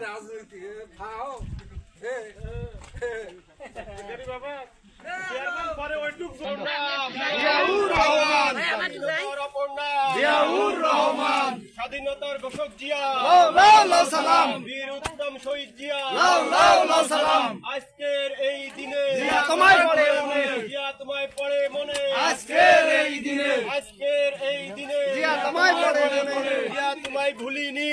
রাজনীতি খাও গরিব বাবা পরে ওইটুক জিয়াউর রহমান। স্বাধীনতার ঘোষক জিয়া। সালাম। বীর উত্তম শহীদ জিয়া। সালাম। আজকের এই দিনে জিয়া তোমায় পড়ে মনে। জিয়া তোমায় পড়ে মনে। আজকের এই দিনে। আজকের এই দিনে। জিয়া তোমায় পড়ে মনে। জিয়া তোমায় ভুলিনি।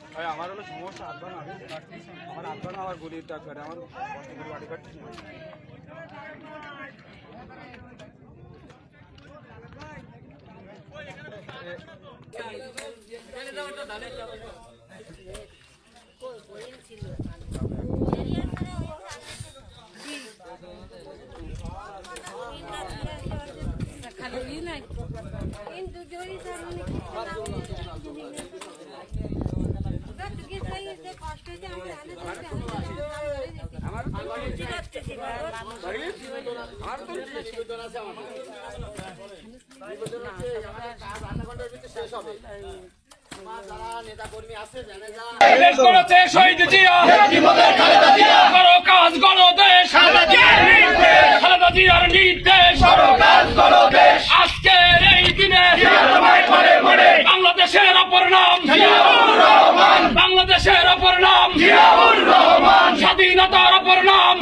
ভাই, আমার হলো সমস্যা হাত বানা আমার হাত বানা আমার গরিব ডাক্তার আমার বাড়ি কাটছি কিন্তু জয়ী সামনে কষ্ট হয়েছে আমার দেশ গড়তে শহীদ জিয়া করো কাজ গড়ো দেশ খালেদা জিয়ার নির্দেশ আজকের এই দিনে বাংলাদেশের অপর নাম বাংলাদেশের অপর নাম স্বাধীনতার অপর নাম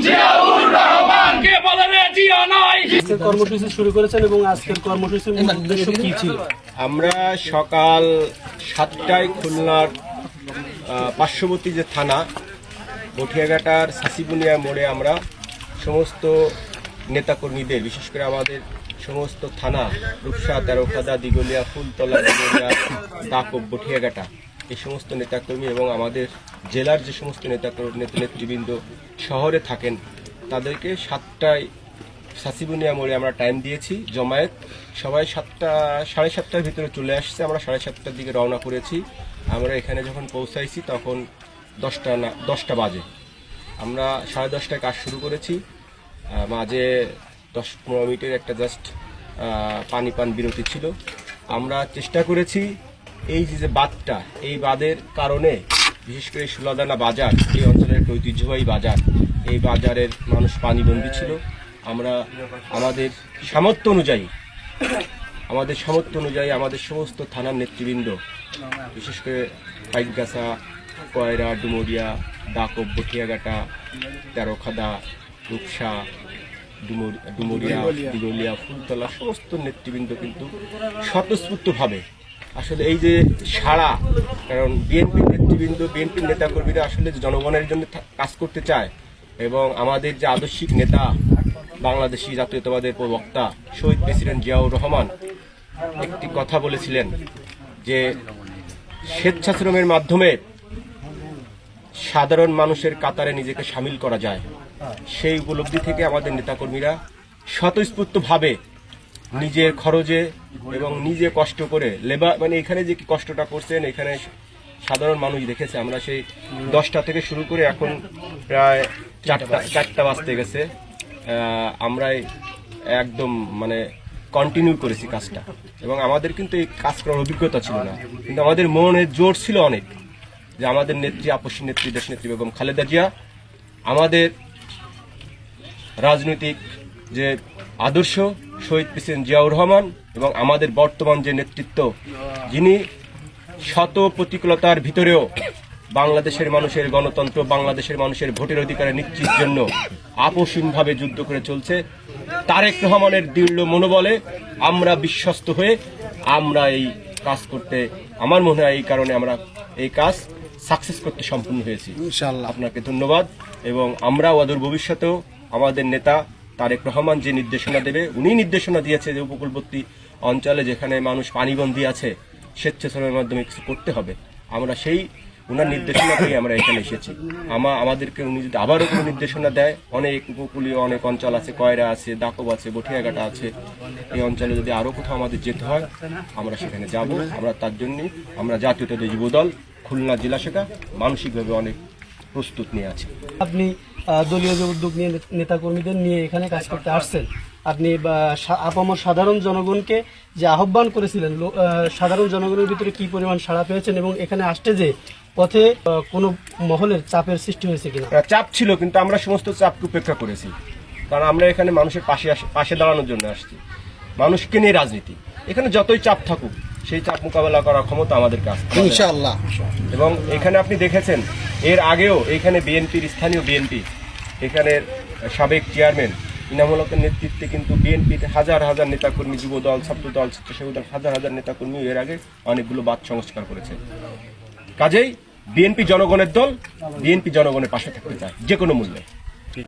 কে বলে রে জিয়া নাই কর্মসূচি শুরু করেছেন এবং আজকের কর্মসূচির উদ্দেশ্য কি ছিল? আমরা সকাল সাতটায় খুলনার পার্শ্ববর্তী যে থানা, বঠিয়াঘাটার সাসিবুনিয়া মোড়ে আমরা সমস্ত নেতাকর্মীদের, বিশেষ করে আমাদের সমস্ত থানা, রূপসা তেরোখাদা দিগলিয়া, ফুলতলা, দিগলিয়া দাকব বঠিয়াঘাটা, এই সমস্ত নেতাকর্মী এবং আমাদের জেলার যে সমস্ত নেতাকর্মী নেতা নেতৃবৃন্দ শহরে থাকেন, তাদেরকে সাতটায় সাসিবুনিয়া মোড়ে আমরা টাইম দিয়েছি, জমায়েত। সবাই সাতটা, সাড়ে সাতটার ভিতরে চলে আসছে, আমরা সাড়ে সাতটার দিকে রওনা করেছি। আমরা এখানে যখন পৌঁছাইছি তখন দশটা না, দশটা বাজে। আমরা সাড়ে দশটায় কাজ শুরু করেছি। মাঝে দশ পনেরো মিনিটের একটা জাস্ট পানি পান বিরতি ছিল। আমরা চেষ্টা করেছি এই যে যে বাঁধটা, এই বাঁধের কারণে, বিশেষ করে সুলাদানা বাজার, এই অঞ্চলের একটা ঐতিহ্যবাহী বাজার, এই বাজারের মানুষ পানিবন্দী ছিল। আমরা আমাদের সামর্থ্য অনুযায়ী আমাদের সামর্থ্য অনুযায়ী আমাদের সমস্ত থানার নেতৃবৃন্দ বিশেষ করে পাইকগাছা কয়রা ডুমুরিয়া ডাকব বটিয়াঘাটা তেরোখাদা রূপসা ডুমুর- ডুমুরিয়া দিগলিয়া। ফুলতলা সমস্ত নেতৃবৃন্দ কিন্তু স্বতঃস্ফূর্তভাবে আসলে এই যে সারা কারণ বিএনপির নেতৃবৃন্দ বিএনপির নেতাকর্মীরা আসলে জনগণের জন্য কাজ করতে চায় এবং আমাদের যে আদর্শিক নেতা বাংলাদেশি জাতীয়তাবাদের প্রবক্তা শহীদ প্রেসিডেন্ট জিয়াউর রহমান একটি কথা বলেছিলেন যে স্বেচ্ছাশ্রমের মাধ্যমে সাধারণ মানুষের কাতারে নিজেকে সামিল করা যায়। সেই উপলব্ধি থেকে আমাদের নেতাকর্মীরা স্বতঃস্ফূর্তভাবে নিজের খরচে এবং নিজে কষ্ট করে লেবার মানে এখানে যে কষ্টটা করছেন, এখানে সাধারণ মানুষ দেখেছে। আমরা সেই দশটা থেকে শুরু করে এখন প্রায় চারটা চারটা বাজতে গেছে। আমরা একদম মানে কন্টিনিউ করেছি কাজটা। এবং আমাদের কিন্তু এই কাজ করার অভিজ্ঞতা ছিল না। কিন্তু আমাদের মনে জোর ছিল অনেক যে আমাদের নেত্রী, আপসী নেত্রী, দেশ নেত্রী বেগম খালেদা জিয়া আমাদের রাজনৈতিক যে আদর্শ, শহীদ প্রেসিডেন্ট জিয়াউর রহমান এবং আমাদের বর্তমান যে নেতৃত্ব, যিনি শত প্রতিকূলতার ভিতরেও বাংলাদেশের মানুষের গণতন্ত্র বাংলাদেশের মানুষের ভোটের অধিকারের নিশ্চিত জন্য আপসীমভাবে যুদ্ধ করে চলছে। তারেক রহমানের দৃঢ় মনোবলে আমরা বিশ্বস্ত হয়ে আমরা এই কাজ করতে আমার মনে হয় এই কারণে আমরা এই কাজ সাকসেস করতে সম্পূর্ণ হয়েছি। ইনশাআল্লাহ। আপনাকে ধন্যবাদ এবং আমরা অদূর ভবিষ্যতেও আমাদের নেতা তারেক রহমান যে নির্দেশনা দেবে উনি নির্দেশনা দিয়েছে যে উপকূলবর্তী অঞ্চলে যেখানে মানুষ পানিবন্দী আছে স্বেচ্ছাসেবার মাধ্যমে কিছু করতে হবে। আমরা সেই ওনার নির্দেশনা পেয়ে আমরা এখানে এসেছি। আমা আমাদেরকে উনি যদি আবারও কোনো নির্দেশনা দেয়, অনেক উপকূলীয় অনেক অঞ্চল আছে, কয়রা আছে, দাকব আছে, বটিয়াঘাটা আছে, এই অঞ্চলে যদি আরও কোথাও আমাদের যেতে হয়, আমরা সেখানে যাব। আমরা তার জন্যই আমরা জাতীয়তাবাদী যুবদল, খুলনা জেলা শাখা, মানসিকভাবে অনেক প্রস্তুত নিয়ে আছে। আপনি দলীয় যে উদ্যোগ নিয়ে নেতাকর্মীদের নিয়ে এখানে কাজ করতে আসছেন আপনি আপামর সাধারণ জনগণকে যে আহ্বান করেছিলেন সাধারণ জনগণের ভিতরে কি পরিমাণ সাড়া পেয়েছেন এবং এখানে আসতে যে পথে কোনো মহলের চাপের সৃষ্টি হয়েছে কিনা? চাপ ছিল কিন্তু আমরা সমস্ত চাপকে উপেক্ষা করেছি। কারণ আমরা এখানে মানুষের পাশে আস- পাশে দাঁড়ানোর জন্য আসছি। মানুষকে নিয়ে রাজনীতি। এখানে যতই চাপ থাকুক সেই চাপ মোকাবেলা করার ক্ষমতা আমাদের কাছে ইনশাআল্লাহ। এবং এখানে আপনি দেখেছেন এর আগেও এখানে বিএনপির স্থানীয় বিএনপি এখানের সাবেক চেয়ারম্যান ইনামুল নেতৃত্বে কিন্তু বিএনপির হাজার হাজার নেতাকর্মী যুব দল ছাত্র দল স্বেচ্ছাসেবী দল হাজার হাজার নেতাকর্মী এর আগে অনেকগুলো বাদ সংস্কার করেছে। কাজেই বিএনপি জনগণের দল বিএনপি জনগণের পাশে থাকতে চায় যে কোনো মূল্যে।